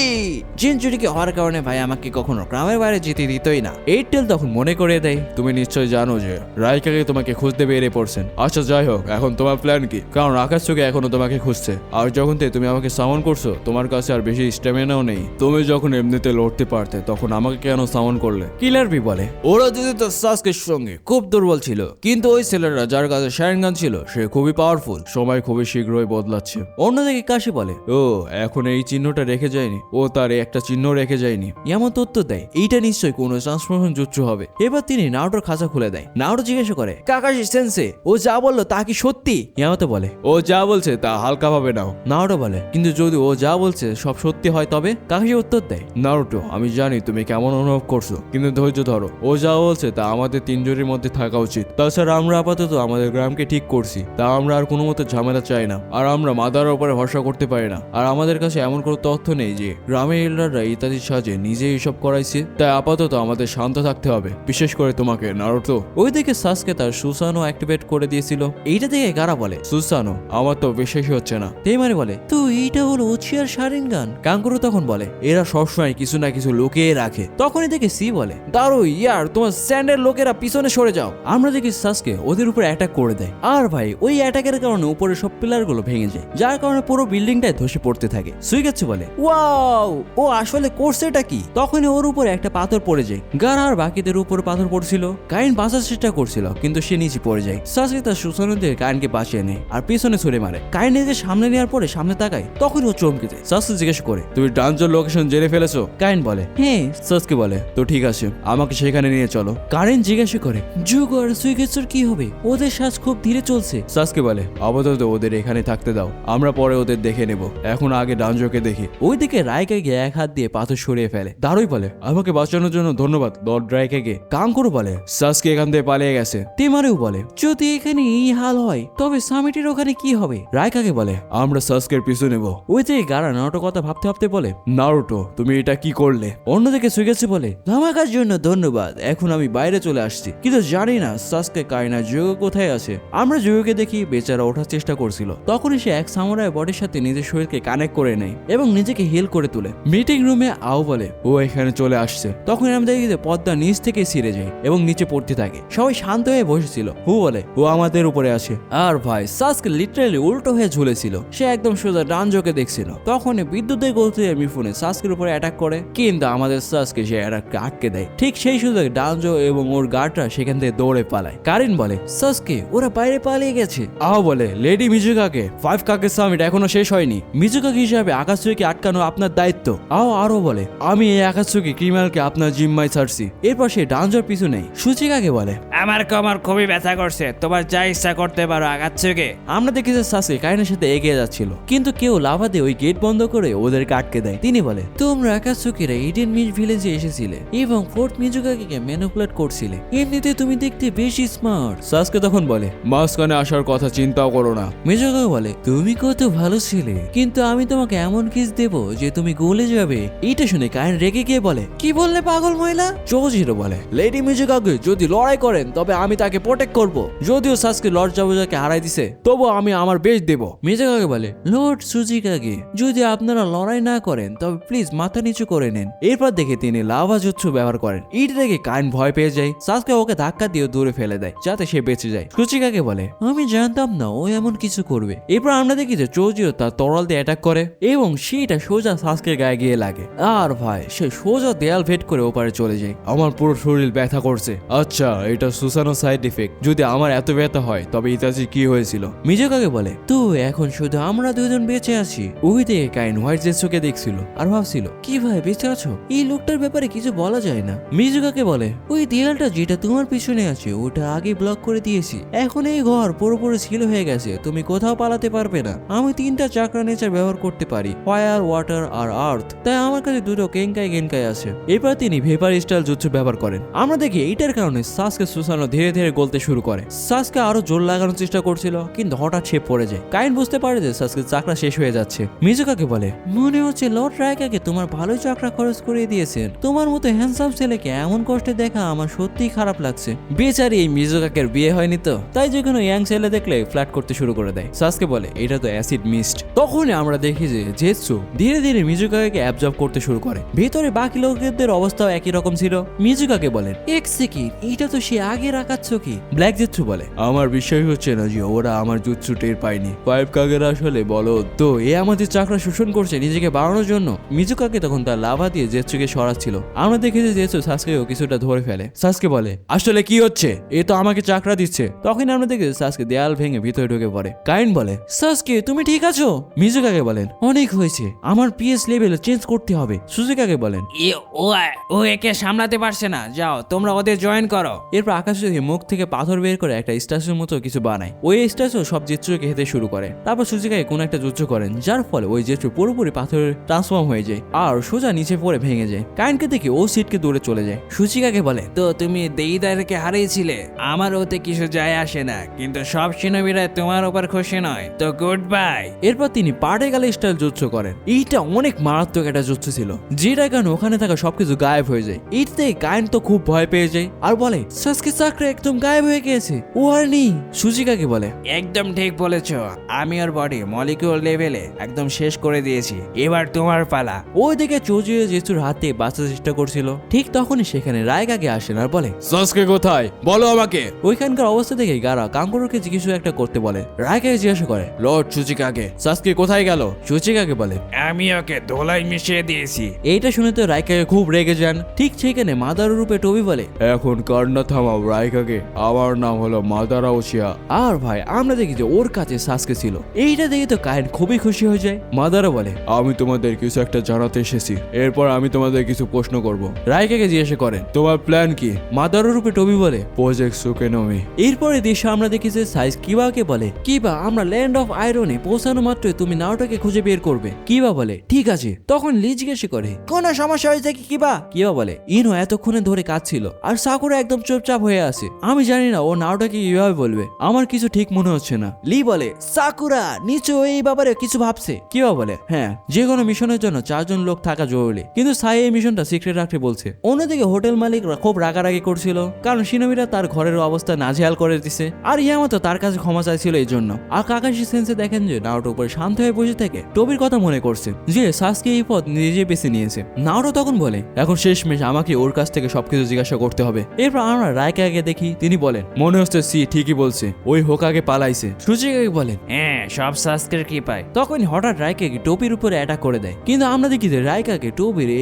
জিন চুরিকে হওয়ার কারণে ভাই আমাকে কখনো গ্রামের বাইরে যেতে দিতই না। এইটেল তখন মনে করে দেয় তুমি নিশ্চয় জানো যে রাইকাকে তোমাকে খুঁজতে বেরিয়ে পড়ছেন। আচ্ছা যাই হোক এখন তোমার প্ল্যান কি? কারণ আকাশ চোখে এখনও তোমাকে খুঁজছে। আর যখন তুমি আমাকে সামন করছ তোমার কাছে আর বেশি স্ট্যামিনাও নেই। তুমি যখন এমনিতে লড়তে পারতে তখন আমাকে কেন সামন করলে? কিলার বি বলে। ওরা যদি তো সাসকের সঙ্গে খুব দুর্বল ছিল কিন্তু ওই ছেলেরা যার কাছে শায়নগান ছিল সে খুবই পাওয়ারফুল সময় খুবই শীঘ্রই বদলাচ্ছে। অন্যদিকে কাশি বলে ও এখন এই চিহ্নটা রেখে যায়নি। ও তার একটা চিহ্ন রেখে যায়নি। ইয়ামাতো উত্তর দেয় এইটা নিশ্চয়ই কোনো ট্রান্সফরমেশন জুচ্ছু হবে। এবার তিনি নাওটোর খাঁচা খুলে দেয়। নাওটো জিজ্ঞাসা করে কাকাশি সেন্সে? ও যা বলল তা কি সত্যি? ইয়ামাতো বলে ও যা বলছে তা হালকাভাবে নাও। নাওটো বলে কিন্তু যদি ও যা বলছে সব সত্যি হয় তবে? কাকাশি উত্তর দেয় নারুটো আমি জানি তুমি কেমন অনুভব করছ কিন্তু ধৈর্য ধরো। ও যা বলছে তা আমাদের তিনজনের মধ্যে থাকা উচিত। তাছাড়া আমরা আপাতত আমাদের গ্রামকে ঠিক করছি। তা আমরা আর কোনো মতো ঝামেলা চাই না। আর আমরা মাদার উপরে ভরসা করতে পারি না। আর আমাদের কাছে এমন কোনো তথ্য নেই যে গ্রামের এল্ডাররা ইত্যাদির সাহায্যে নিজে এসব করাইছে। তাই আপাতত আমাদের শান্ত থাকতে হবে। বিশেষ করে তোমাকে নারুটো। ওইদিকে সাসকে তার সুসানো অ্যাক্টিভেট করে দিয়েছিল। এইটা দেখে কারা বলে? সুসানো আমার তো বিশ্বাসই হচ্ছে না। তেমারি বলে তো এইটা হলো উচিয়ার শারিনগান কাঙ্কুরু তখন বলে এরা সবসময় কিছু না কিছু লুকিয়ে রাখে। তখনই দেখে সি বলে দারু ইয়ার তোমার স্যান্ডের লোকেরা পিছনে সরে যাও। আমরা দেখি সাসকে ওদের উপর অ্যাটাক করে দেয়। আর ভাই ওই অ্যাটাকের কারণে উপরে সব পিলারগুলো ভেঙে যায়। যার কারণে পুরো বিল্ডিংটাই ধসে পড়তে থাকে। সুইগাচ্ছি বলে ওয়াও ও আসলে করছে এটা কি? তখনই ওর উপরে একটা পাথর পড়ে যায়। গারা আর বাকিদের উপর পাথর পড়ছিল কাইন বাঁচার চেষ্টা করছিল কিন্তু সে নিচে পড়ে যায়। সাসকে তার সুসানো দিয়ে কাইনকে বাঁচিয়ে নেয় আর পিছনে ছুড়ে মারে। কাইন নিজে সামনে নেওয়ার পরে সামনে তাকায় তখন ও চমকে যায়। সাসকে জিজ্ঞেস করে তুমি ডান্সর লোকেশন জেনে ফেলেছো? কাইন বলে হ্যাঁ সাসকে বলে তো ঠিক আছে আমাকে সেখানে নিয়ে চলো। কারেন জিজ্ঞাসা করে যুগ আর সুইগেটসর কি হবে? ওদের শ্বাস খুব ধীরে চলছে। সাসকে বলে আপাতত ওদের এখানে থাকতে দাও। আমরা পরে ওদের দেখে নেব। এখন আগে ডানজোকে দেখি। ওইদিকে রায়কে গিয়ে এক হাত দিয়ে পাথর সরিয়ে ফেলে। দারুই বলে। আমাকে বাঁচানোর জন্য ধন্যবাদ, লর্ড ড্রাইকে কাঙ্কুরু বলে, সাসকে এখান থেকে পালিয়ে গেছে। তেমারেও বলে, যদি এখানে এই হাল হয়, তবে সামিটের ওখানে কি হবে? রায়কাকে বলে, আমরা সাসকের পিছু নেব। ওই যে গারা নাটো কথা ভাবতে ভাবতে বলে, নারুটো, তুমি এটা কি করলে? অন্যদিকে সুইগেছে বলে, ধামাকার জন্য ধন্যবাদ, এখন আমি বাইরে চলে আসছি। কিন্তু জানি না সাসকে কাইনা যোগ কোথায় আছে। আমরা যোগকে দেখি বেচারা ওঠার চেষ্টা করছিল। তখনই সে এক সামুরাই বডির সাথে নিজের শরীরকে কানেক্ট করে নেয় এবং নিজেকে হিল করে তোলে। মিটিং রুমে আও বলে, ও এখানে চলে আসছে। তখন আমি দেখি যে পদ্মা নিচ থেকে ছিঁড়ে যায় এবং নিচে পড়তে থাকে। সবাই শান্ত হয়ে বসেছিল। হু বলে, ও আমাদের উপরে আছে। আর ভাই সাসকে লিটারালি উল্টো হয়ে ঝুলেছিল। সে একদম সোজা ডানজোকে দেখছিল। তখন বিদ্যুতের গতিতে মিফুনে সাসকের উপরে অ্যাটাক করে, কিন্তু আমাদের সাসকে সে অ্যাটাককে আটকে দেয়, ঠিক সেই সুযোগে ডানজো এবং ওর গার্ডরা সেখান থেকে দৌড়ে পালায়। কারিন বলে সাসকে ওরা বাইরে পালিয়ে গেছে। আও বলে লেডি মিজুকাকে ফাইভ কাকের সামিট এখনও শেষ হয়নি। মিজুকাকি হিসাবে আকাশকে আটকানো আপনার দায়িত্ব। আও আরও বলে আমি এই আকাশচুকি ক্রিমিনালকে আপনার জিম্মায় ছাড়ছি। এরপর সে ডানজোর পিছু নেই সুচিকাকে বলে? আমার কোমর খুবই ব্যথা করছে। তোমার যা ইচ্ছা করতে পারো আগাচ্ছকে আমরা দেখি যে সাসকে কারিনের সাথে এগিয়ে যাচ্ছিল। কিন্তু কেউ লাভা দিয়ে ওই গেট বন্ধ করে ওদেরকে আটকে দেয়। তিনি বলে তোমরা আকাশুকিরা ইডেন মিজ ভিলেজে এসেছিলে এবং ফোর্ট মিজুকাকে ম্যানুপুলেট করছিলে। এমনিতে তুমি দেখতে বেশি স্মার্ট সাসকে তখন বলে মাঝখানে আসার কথা চিন্তাও করো না। মিজুকা বলে তুমি কত ভালো ছিলে। কিন্তু আমি তোমাকে এমন কিস দেব যে তুমি গলে যাবে। এইটা শুনে কায়ন রেগে গিয়ে বলে, কি বললে পাগল মহিলা? চৌজিরো বলে লেডি মিজুকাকে যদি লড়াই করেন, তবে আমি তাকে প্রোটেক্ট করব। যদিও সাসকে লর্ড জাবুজাকে হারাই দিছে তবু আমি আমার বেশ দেব। মিজুকাকে বলে লর্ড সুজিকাকে যদি আপনারা লড়াই না করেন, তবে প্লিজ মাথা নিচু করে নেন। এরপর দেখে তিনি লাভা জুৎসু ব্যবহার করেন। ইট দেখে কায়ন ভয় পেয়ে যায়। সাসকে ওকে ধাক্কা দিয়ে দূরে ফেলে দেয়, যাতে সে বেঁচে যায়। সুচিকাকে বলে, আমি জানতাম না ও এমন কিছু করবে। এরপর আমরা দেখি যে চৌজিও তার তরল দিয়ে অ্যাটাক করে এবং সেটা সোজা সাসকের গায়ে গিয়ে লাগে। আর ভাই সে সোজা দেয়াল ভেট করে ওপারে চলে যায়। আমার পুরো শরীর ব্যথা করছে। আচ্ছা এটা সুসানো সাইড ইফেক্ট যদি আমার এত ব্যথা হয় তবে ইতাজি কি হয়েছিল? মিজুকাকে বলে তো এখন শুধু আমরা দুজন বেঁচে আছি? ওই দিকে কাইন হোয়াইট জেসুকে দেখছিল আর ভাবছিল কি ভাই বেঁচে আছো? এই লোকটার ব্যাপারে কিছু বলা যায় না। মিজুকাকে বলে ওই দেয়ালটা যেটা তোমার পিছনে আছে ওটা আগে ব্লক করে দিয়েছি। এখন এই ঘর পুরোপুরি ছিল হয়ে গেছে। তুমি কোথাও পালাতে পারবে না। আমি তিনটা চাকরা নেচার ব্যবহার করতে পারি ফায়ার ওয়াটার আর আর্থ তাই আমার কাছে দুটো কেঙ্কাই গেনকাই আছে। এরপর তিনি ভেপার স্টাইল জুৎসু ব্যবহার করেন। আমরা দেখি এইটার কারণে সাসকে সুসানো ধীরে ধীরে গলতে শুরু করে। সাসকে আরও জোর লাগানোর চেষ্টা করছিল, কিন্তু হঠাৎ সে পড়ে যায়। কাইন বুঝতে পারে যে সাসকে চাকরা শেষ হয়ে যাচ্ছে। মিজুকাকে বলে, মনে হচ্ছে লর্ড রায়কাকে তোমার ভালোই চাকরা খরচ করে দিয়েছেন। তোমার মতো হ্যান্ডসাম ছেলেকে এমন কষ্টে দেখা আমার সত্যিই খারাপ লাগছে। বেচারি এই মিজুকাকের বিয়ে হয়নি তো? তাই যে কোনো ইয়াং ছেলে দেখলে ফ্ল্যাট করতে শুরু করে দেয়। সাসকে বলে, এটা এটা তো অ্যাসিড মিস্ট তখনই আমরা দেখি যে জেৎসু ধীরে ধীরে মিজুকাকে অ্যাবজর্ব করতে শুরু করে। ভেতরে বাকি লোকেদের অবস্থাও একই রকম ছিল। মিজুকাকে বলেন এক সেকেন্ড এটা তো সে আগে রাখাচ্ছ কি? ব্ল্যাক জেৎসু বলে আমার বিশ্বাস হচ্ছে না যে ওরা আমার জুৎসু টের পায়নি। পাইপ কাগের আসলে বলো তো এ আমাদের চাকরা শোষণ করছে নিজেকে বাড়ানোর জন্য? মিজুকাকে তখন তার লাভা দিয়ে জেৎসুকে সরাচ্ছিল। আমরা দেখি যে জেৎসু সাসকেও কিছুটা ধরে ফেলে। সাসকে বলে আসলে কি হচ্ছে? এ তো আমাকে চাকরা দিচ্ছে। তখন আমরা দেখি যে সাসকে দেয়াল ভেঙে ভিতরে ঢুকে পড়ে। কাইন বলে সাসকে তুমি ঠিক আছো? মিজুকাকে বলেন। অনেক হয়েছে। আমার পিএস লেভেল চেঞ্জ করতে হবে। সুজিকাকে বলেন। এ ও ও একে সামলাতে পারছে না। যাও তোমরা ওদের জয়েন করো। এরপর আকাশ থেকে মুখ থেকে পাথর বের করে একটা স্ট্যাচুর মতো কিছু বানায়। ওই স্ট্যাচু সব জেত্রুকে খেতে শুরু করে। তারপর সুজিকায় কোনো একটা যুদ্ধ করেন যার ফলে ওই জেত্রু পুরোপুরি পাথরে ট্রান্সফর্ম হয়ে যায় আর সোজা নিচে পড়ে ভেঙে যায়। কায়নকে দেখে ও সিটকে দূরে চলে যায়। সুচিকাকে বলে তো তুমি দেইদারকে হারিয়েছিলে? আমার ওতে কিছু যায় আসে না কিন্তু সব সিনবিরা তোমার উপর খুশি নয়। তো গুড বাই। এরপর তিনি পাড়ে গেলে স্টাইল যুদ্ধ করেন। এইটা অনেক মারাত্মক একটা যুদ্ধ ছিল। যেটা কারণে ওখানে থাকা সবকিছু গায়েব হয়ে যায়। এইটাতে কায়ন তো খুব ভয় পেয়ে যায়। আর বলে সাসকে চাকরা একদম গায়েব হয়ে গিয়েছে। ও আর নেই। সুচিকাকে বলে? একদম ঠিক বলেছ। আমি ওর বডি মলিকিউল লেভেলে একদম শেষ করে দিয়েছি। এবার তোমার পালা। ওইদিকে চৌজিয়ে জেসুর হাতে বাঁচার চেষ্টা করছিল। ঠিক তখনই সেখানে রায়গাগে আসেন আর বলে সাসকে কোথায়? বলো আমাকে! ওইখানকার অবস্থা দেখে গারা কাঙ্গুরুকে কিছু একটা করতে বলে। রায়গাকে জিজ্ঞাসা করে লর্ড সুচিকাকে। সাসকে কোথায় গেল? সুচিকাকে বলে। আমি ওকে ধোলাই মিশিয়ে দিয়েছি। এইটা শুনে তো রায়কাকে খুব রেগে যান। ঠিক সেখানে মাদার রূপে টবি বলে। এখন কান্না থামাও রাইকাকে। আমার নাম হলো মাদারা ওশিয়া আর ভাই আমরা দেখি যে ওর কাছে সাসকে ছিল। এইটা দেখে তো কায়ন খুবই খুশি হয়ে যায়। মাদারও বলে। আমি তোমাদের কিছু একটা জানাতে এসেছি। এরপর আমি তোমাদের কিছু প্রশ্ন করব। রায়কাকে জিজ্ঞাসা করেন তোমার প্ল্যান কি? মাদার রূপে টবি বলে। প্রজেক্ট সুকেনমি। এরপরে দৃশ্য আমরা দেখি যে সাইজ কিবাকে বলে। কিবা আমরা ল্যান্ড অফ আয়রনে পৌঁছানো মাত্রই তুমি নাওটাকে খুঁজে বের করবে। কিবা বলে? ঠিক আছে। তখন লি জিজ্ঞেস করে কোন সমস্যা হয়েছে কি কিবা কিবা বলে? ইনো এতক্ষণে ধরে কাঁদছিল আর সাকুরা একদম চুপচাপ হয়ে আছে। আমি জানি না ও নাওটাকে কীভাবে বলবে। আমার কিছু ঠিক মনে হচ্ছে না। লি বলে সাকুরা নিশ্চয় এই ব্যাপারে কিছু ভাবছে? কিবা বলে? হ্যাঁ যে কোনো মিশনের জন্য চারজন লোক থাকা জরুরি। কিন্তু সাই এই মিশনটা সিক্রেট রাখতে বলছে। অন্যদিকে হোটেল মালিকরা খুব রাগারাগি করছিল কারণ সিনমিরা তার ঘরের অবস্থা নাজেহাল করে দিছে আর ইয়ামাতো তার কাছে ক্ষমা চাইছিল এই জন্য। আর কাকাশি সেন্সে দেখেন যে নাওটো উপরে শান্ত হয়ে বসে থেকে টবির কথা মনে করছে, যে সাসকে এই পথ নিজে বেছে নিয়েছে। নাওটো তখন বলে, এখন শেষমেশ আমাকে ওর কাছ থেকে সবকিছু জিজ্ঞাসা করতে হবে। এরপর আমরা রায়কে আগে দেখি, তিনি বলেন মনে হচ্ছে সি ঠিকই বলছে, ওই হোকাকে পালাইছে। সুচিকাকে বলেন হ্যাঁ সব শাস্ত্রের কি পায় তখন হঠাৎ রায়কাকে টোপির উপরে অ্যাটাক করে দেয়। কিন্তু আমরা দেখি যে রায়কাকে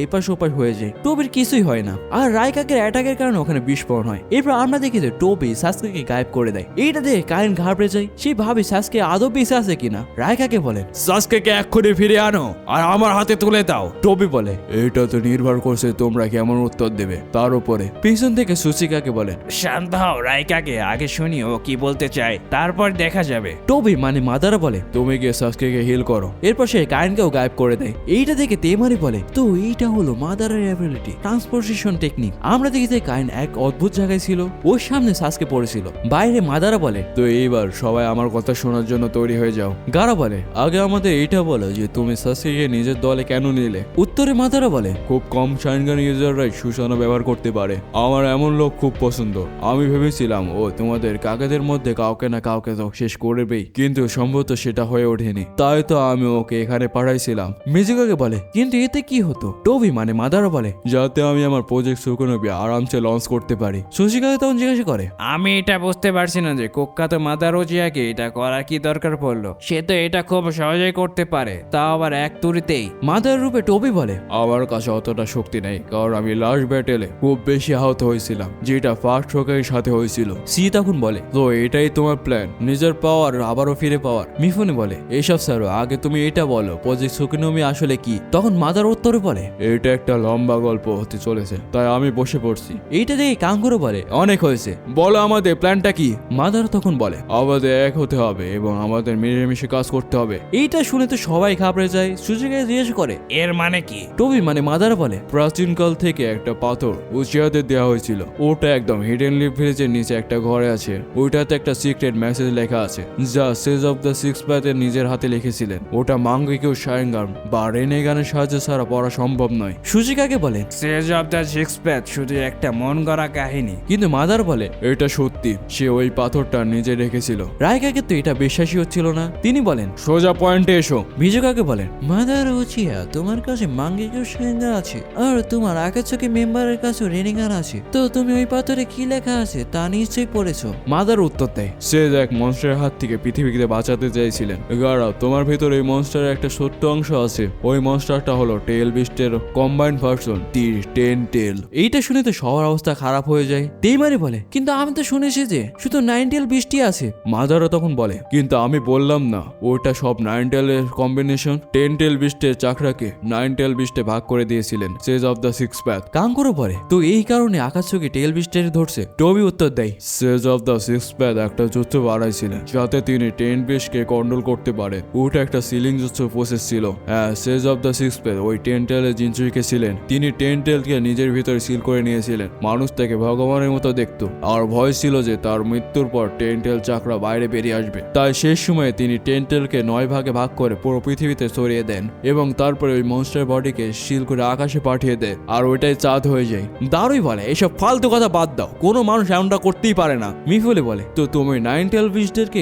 এই পাশ ওপাশ হয়ে যায়। টোপির কিছুই হয় না। আর রায়কাকে অ্যাটাকের কারণে ওখানে বিস্ফোরণ হয়। এরপর আমরা দেখি যে টোপি সাসকে গায়েব করে দেয়। এইটা দেখে কারেন্ট ঘাবড়ে যায়। সেই ভাবে সাসকে আদৌ আছে কিনা? রায়কাকে বলেন সাসকে এক্ষুনি ফিরে আনো আর আমার হাতে তুলে দাও টোপি বলে। এটা তো নির্ভর করছে তোমরা কেমন উত্তর দেবে। তার উপরে। পিছন থেকে সুচিকাকে বলেন শান্ত হও রাইকাকে আগে শুনি ও কি বলতে চায়। তারপর দেখা যাবে। টোবি মানে মাদারা বলে। তুমি গিয়ে সাসকে হিল করো। এরপর সে কারেন্টকেও গায়েব করে দেয়। এইটা দেখে তেমারি বলে তো এইটা হলো মাদারের অ্যাবিলিটি ট্রান্সপোর্টেশন টেকনিক আমরা দেখি যে কারেন্ট এক অদ্ভুত জায়গায় ছিল ওর সামনে সাসকে পড়েছিল। বাইরে মাদারা বলে তো এইবার সবাই আমার কথা শোনার জন্য তৈরি হয়ে যাও। গারা বলে আগে আমাদের এইটা বলো যে তুমি সাসকে নিজের দলে কেন নিলে? উত্তরে মাদারা বলে খুব কম শাইনগান ইউজাররাই সুশানা ব্যবহার করতে পারে। আমার এমন লোক খুব পছন্দ। আমি ভেবেছিলাম ও তোমাদের কাকাদের মধ্যে কাউকে না কাউকে তো শেষ করবেই। কিন্তু সম্ভবত সেটা হয়ে ওঠেনি। তাই তো আমি ওকে এখানে পাঠাইছিলাম। মিজুকাকে বলে কিন্তু এতে কি হতো? টবি মানে মাদারা বলে। যাতে আমি আমার প্রজেক্ট সুকনবি আরামসে লঞ্চ করতে পারি। সুশিকাকে তখন জিজ্ঞাসা করে আমি এটা বুঝতে পারছি না যে কুখ্যাত মাদারোজিয়াকে এটা করার কি দরকার পড়ল সে তো এটা খুব সহজেই করতে পারে। তাও আবার এক তুরিতেই মাদার রূপে টোবি বলে আমার কাছে অতটা শক্তি নেই কারণ আমি লাস্ট ব্যাটেলে খুব বেশি আহত হয়েছিলাম যেটা ফার্স্ট হোকের সাথে হয়েছিল। সি তখন বলে তো এটাই তোমার প্ল্যান নিজের পাওয়ার আবারও ফিরে পাওয়ার। মিফুনি বলে এইসব স্যার আগে তুমি এটা বলো প্রজেক্ট সুকিনমি আসলে কি? তখন মাদার উত্তরে বলে এটা একটা লম্বা গল্প হতে চলেছে তাই আমি বসে পড়ছি। এইটা দেখে কাঙ্গুরো বলে অনেক হয়েছে। বলো আমাদের প্ল্যানটা কি? মাদার তখন বলে আমাদের এক হতে হবে এবং আমাদের মিলেমিশে কাজ করতে হবে। এইটা শুনে তো সবাই ঘাবড়ে যায় সুজিকে জিজ্ঞেস করে এর মানে কি? টবি মানে মাদার বলে প্রাচীনকাল থেকে একটা পাথর উচিয়াদের দেওয়া হয়েছিল। ওটা একদম হিডেন লিভ ভিলেজের নিচে একটা ঘরে আছে। ওইটাতে একটা সিক্রেট মেসেজ লেখা আছে যা সেজ অফ দ্য সিক্স প্যাথের নিজের হাতে লিখেছিলেন। ওটা মাঙ্গিকেও শায়ঙ্গার বা রেনে গানের সাহায্যে ছাড়া পড়া সম্ভব নয়। সুজিকাকে বলে sage of the six path শুধু একটা মন গড়া কাহিনী। কিন্তু মাদার বলে এটা সত্যি সে ওই পাথরটা নিজে রেখেছিল। রায়কাকে তো এটা বিশ্বাসী হচ্ছিল না। তিনি বলেন সোজা পয়েন্টে এসো। ভিজুকাকে বলেন মাদার উচিয়া তোমার কাছে মাঙ্গিকুর সেঙ্গা আছে আর তোমার আকাচকে মেম্বারের কাছে রেনিগান আছে। তো তুমি ওই পাথরে কি লেখা আছে তা নিশ্চয়ই পড়েছো? মাদার উত্তর দেয় সে এক মনস্টারের হাত থেকে পৃথিবীকে বাঁচাতে চাইছিলেন গাড়া তোমার ভিতরে এই মনস্টারের একটা সত্য অংশ আছে। ওই মনস্টারটা হলো tail বিস্টের combined version the ten tail. এইটা শুনে তো সবার অবস্থা খারাপ হয়ে যায়। তেইমারি বলে কিন্তু আমি তো শুনেছি যে শুধু নাইন টেল বৃষ্টি আছে। মাদারও তখন বলে কিন্তু আমি বললাম না ওটা সব নাইন টেলের কম্বিনেশন টেন টেল বিস্টের চাকরাকে নাইন টেল বিস্টে ভাগ করে দিয়েছিলেন sage of the six path কাঙ্কুরও বলে তো এই কারণে আকাশকে টেল বৃষ্টির ধরছে। টবি উত্তর দেয়। Sage of the six path একটা যুদ্ধ বাড়াইছিলেন যাতে তিনি টেন বিস্টকে কন্ট্রোল করতে পারেন ওটা একটা সিলিং যুদ্ধ প্রসেস ছিল। হ্যাঁ sage of the six path ওই টেন টেলের জিনচুইকে ছিলেন। তিনি টেন টেলকে নিজের ভিতরে সিল করে নিয়েছিলেন। মানুষ তাকে ভগবানের মতো দেখতো। আর ভয় ছিল যে তার মৃত্যুর পর টেন টেল চাকরা বাইরে বেরিয়ে আসবে। তাই শেষ সময়ে তিনি টেন টেলকে নয় ভাগে ভাগ করে পুরো পৃথিবীতে ছড়িয়ে দেন এবং তারপরে ওই মনস্টার বডিকে সিল করে আকাশে পাঠিয়ে দেয়। আর ওইটাই চাঁদ হয়ে যায়। দারুই বলে, এসব ফালতু কথা বাদ দাও। কোনো মানুষ এমনটা করতেই পারে না। মিফুলে বলে, তো তুমি নাইন টেল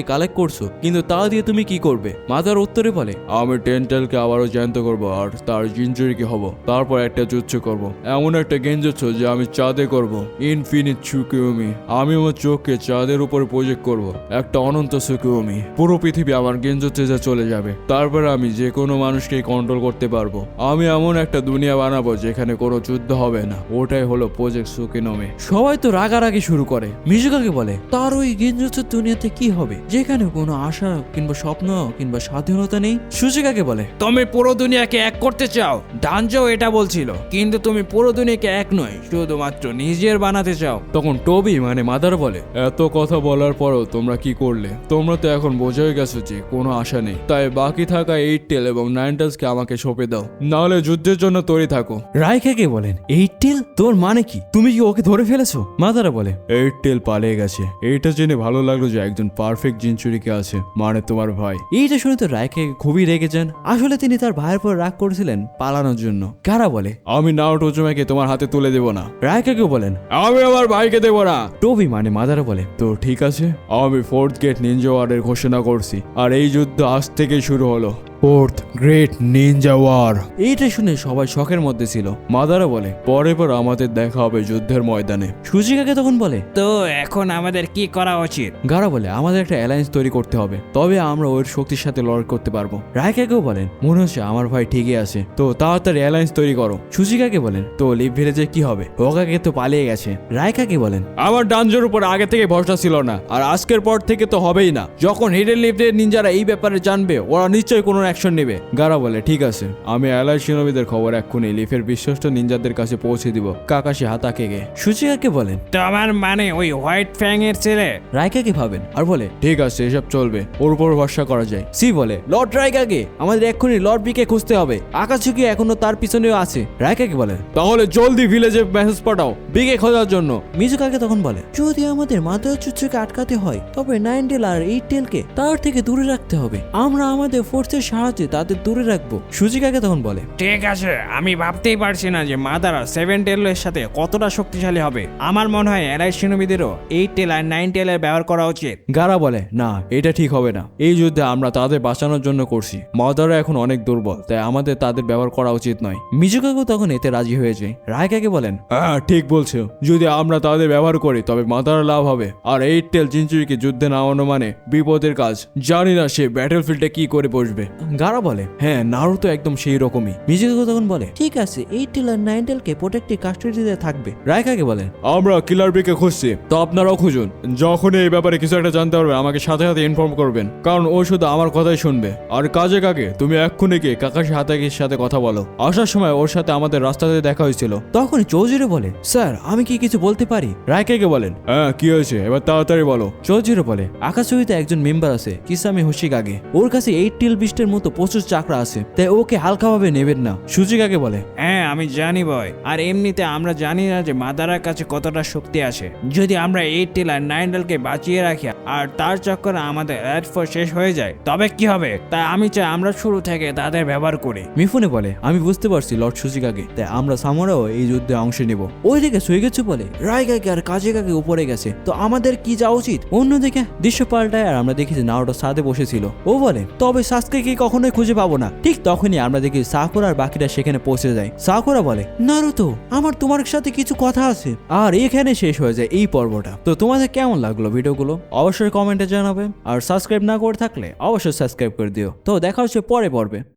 কালেক্ট করছ? কিন্তু তা দিয়ে তুমি কি করবে? মাদার উত্তরে বলে, আমি টেন্টেলকে আবারও জ্যান্ত করব আর তার জিঞ্জুরিকে হব। তারপর একটা যুদ্ধ করব। এমন একটা গেঞ্জুচ্ছ যে আমি চাঁদে করব। Infinite Tsukuyomi. আমি আমার চোখকে চাঁদের উপর প্রজেক্ট করব। একটা অনন্ত সুকিউমি। পুরো পৃথিবী আমার গেঞ্জুচ্ছে যে চলে যাবে। তারপর আমি যে কোনো মানুষকে কন্ট্রোল করতে পারব। আমি এমন একটা দুনিয়া বানাবো যেখানে কোনো যুদ্ধ হবে না। ওটাই হলো প্রজেক্ট সুকিনোমি সবাই তো রাগারাগি শুরু করে। মিজুকাকে বলে, তার ওই গেঞ্জুচের দুনিয়াতে কি হবে? যেখানে কোনো আশা কিংবা স্বপ্ন কিংবা স্বাধীনতা নেই? সুচিকাকে বলে, তুমি পুরো দুনিয়াকে এক করতে চাও? ডানজো এটা বলছিল, কিন্তু তুমি পুরো দুনিয়াকে এক নয়, শুধুমাত্র নিজের বানাতে চাও। তখন টবি মানে মাদার বলে, এত কথা বলার পরও তোমরা কি করলে? তোমরা তো এখন বোঝাই গেছো যে কোনো আশা নেই। তাই বাকি থাকা এইট টেল এবং নাইন টেলসকে আমাকে সঁপে দাও। নাহলে যুদ্ধের জন্য তৈরি থাকো। রাইখাকে বলেন? এইট টেল তোর মানে কি? তুমি কি ওকে ধরে ফেলেছো? মাদারা বলে এইট টেল পালিয়ে গেছে। এইটা জেনে ভালো লাগল যে একজন পারফেক্ট জিনচুরিকে আছে মানে তোমার ভাই। এইটা শুনে তো রায়কে খুবই রেগে যান। আসলে তিনি তার ভাইয়ের পর রাগ করেছিলেন পালানোর জন্য। কারা বলে? আমি নাও টোজুমাকে তোমার হাতে তুলে দেব না। রায়কাকে বলেন? আমি আমার ভাইকে দেব না। টবি মানে মাদারা বলে। তো ঠিক আছে আমি ফোর্থ গেট নিনজা ওয়ারের ঘোষণা করছি। আর এই যুদ্ধ আজ থেকে শুরু হলো। ফোর্থ গ্রেট নিনজা ওয়ার এইটা শুনে সবাই শখের মধ্যে ছিল। মাদারা বলে পরে পর আমাদের দেখা হবে যুদ্ধের ময়দানে। সুজিকাকে তখন বলে তো এখন আমাদের কি করা উচিত? গারা বলে আমাদের একটা অ্যালায়েন্স তৈরি করতে হবে তবে আমরা ওর শক্তির সাথে লড়াই করতে পারব। রায়কাকেও বলেন মনে হচ্ছে আমার ভাই ঠিকই আছে তো তাড়াতাড়ি অ্যালায়েন্স তৈরি করো। সুজিকাকে বলেন তো লিভ ভিলেজে কি হবে? ওকাকে তো পালিয়ে গেছে। রায়কাকে বলেন আমার ডানজোর উপর আগে থেকে ভরসা ছিল না আর আজকের পর থেকে তো হবেই না। যখন হিডেন লিফটের নিনজারা এই ব্যাপারে জানবে ওরা নিশ্চয়ই কোনো অ্যাকশন নেবে। গারা বলে ঠিক আছে আমি অ্যালাই সিনবিদের খবর এক্ষুনি লিফের বিশ্বস্ত নিনজাদের কাছে পৌঁছে দিব। কাকাশি হাতাকে গে। সুচিকাকে বলেন তোমার মানে ওই হোয়াইট ফ্যাং এর ছেলে? রায়কাকে ভাবেন আর বলে ঠিক আছে এসব চলবে ওর উপর ভরসা করা যায়। সি বলে লর্ড রায়কাকে আমাদের এক্ষুনি লর্ড বিকে খুঁজতে হবে। আকাশুকি এখনও তার পিছনেও আছে? রায়কাকে বলেন তাহলে জলদি ভিলেজে মেসেজ পাঠাও বিকে খোঁজার জন্য। মিজুকাকে তখন বলে যদি আমাদের মাদার চুচ্চুকে আটকাতে হয় তবে নাইন টেল আর এইট টেলকে তার থেকে দূরে রাখতে হবে। আমরা আমাদের ফোর্সের সাহায্যে তাদের দূরে রাখব। সুজিকাকে তখন বলে? ঠিক আছে আমি ভাবতেই পারছি না যে মাদারা সেভেন টেলের সাথে কতটা শক্তিশালী হবে। আমার মনে হয় এরাই সিনোবিদেরও এইট টেল আর নাইন টেলের ব্যবহার করা উচিত। গারা বলে না এটা ঠিক হবে না। এই যুদ্ধে আমরা তাদের বাঁচানোর জন্য করছি। মাদারা এখন অনেক দুর্বল তাই আমাদের তাদের ব্যবহার করা উচিত নয়। মিজুকাকেও তখন এতে রাজি হয়ে যায়। রায়কাকে বলেন? হ্যাঁ ঠিক বলছো। যদি আমরা তাদের ব্যবহার করি তবে মাদারা লাভ হবে। আর এই টেল চিঞ্চুরিকে যুদ্ধে নামানো মানে বিপদের কাজ। জানি না সে ব্যাটেল ফিল্ডে কি করে বসবে। গারা বলে হ্যাঁ নারু তো একদম সেই রকমই। মিজুকাকে তখন বলে ঠিক আছে এইট টেল আর নাইন টেলকে প্রোটেক্টিভ কাস্টডিতে থাকবে। রায়কাকে বলেন আমরা কিলার বিকে খুঁজছি তো আপনারাও খুঁজুন। যখন এই ব্যাপারে কিছু একটা জানতে পারবেন আমাকে সাথে সাথে ইনফর্ম করবেন। কারণ ও শুধু আমার কথাই শুনবে। আর কাজে কাকে তুমি এক্ষুনি গিয়ে কাকাশি হাতাকির সাথে কথা বলো। আসার সময় ওর সাথে আমাদের রাস্তাতে দেখা হয়েছিল। তখন চৌধুরী বলে স্যার আমি কি কিছু বলতে পারি? রায়কাকে বলেন হ্যাঁ কি হয়েছে? এবার তাড়াতাড়ি বলো। চৌধুরী বলে আকাশহিতে একজন মেম্বার আছে কিসামি হোশিকাগে ওর কাছে এইট টিল বিস্টের মতো প্রচুর চাকরা আছে তাই ওকে হালকাভাবে নেবেন না। সুচিকাকে বলে হ্যাঁ আমি জানি বয় আর এমনিতে আমরা জানি না যে মাদারার কাছে কতটা শক্তি আছে। যদি আমরা এইট টিল আর নাইন টেলকে বাঁচিয়ে রাখি আর তার চক্করে আমাদের এয়ার ফোর্স শেষ হয়ে যায় তবে কি হবে? তাই আমি চাই আমরা শুরু থেকে তাদের ব্যবহার করি। মিফুনে বলে আমি বুঝতে পারছি লর্ড সুচিকাকে তাই আমরা সামরাও এই যুদ্ধে অংশ নেব। ওইদিকে সুইগেছু বলে রায়গাকে আর কাজে কাকে উপরে গেছে তো আমাদের কি যাওয়া উচিত? অন্যদিকে দৃশ্য পাল্টায় আর আমরা দেখি যে নাওটা সাথে বসেছিল। ও বলে তবে সাসকে কি কখনোই খুঁজে পাবো না। ঠিক তখনই আমরা দেখি সাকুরা আর বাকিরা সেখানে পৌঁছে যায়। সাকুরা বলে, নারুতো, আমার তোমার সাথে কিছু কথা আছে। আর এখানে শেষ হয়ে যায় এই পর্বটা। তো তোমাদের কেমন লাগল ভিডিওগুলো? অবশ্যই কমেন্টে জানাবে। আর সাবস্ক্রাইব না করে থাকলে অবশ্যই সাবস্ক্রাইব করে দিও। তো দেখা হচ্ছে পরে পর্বে।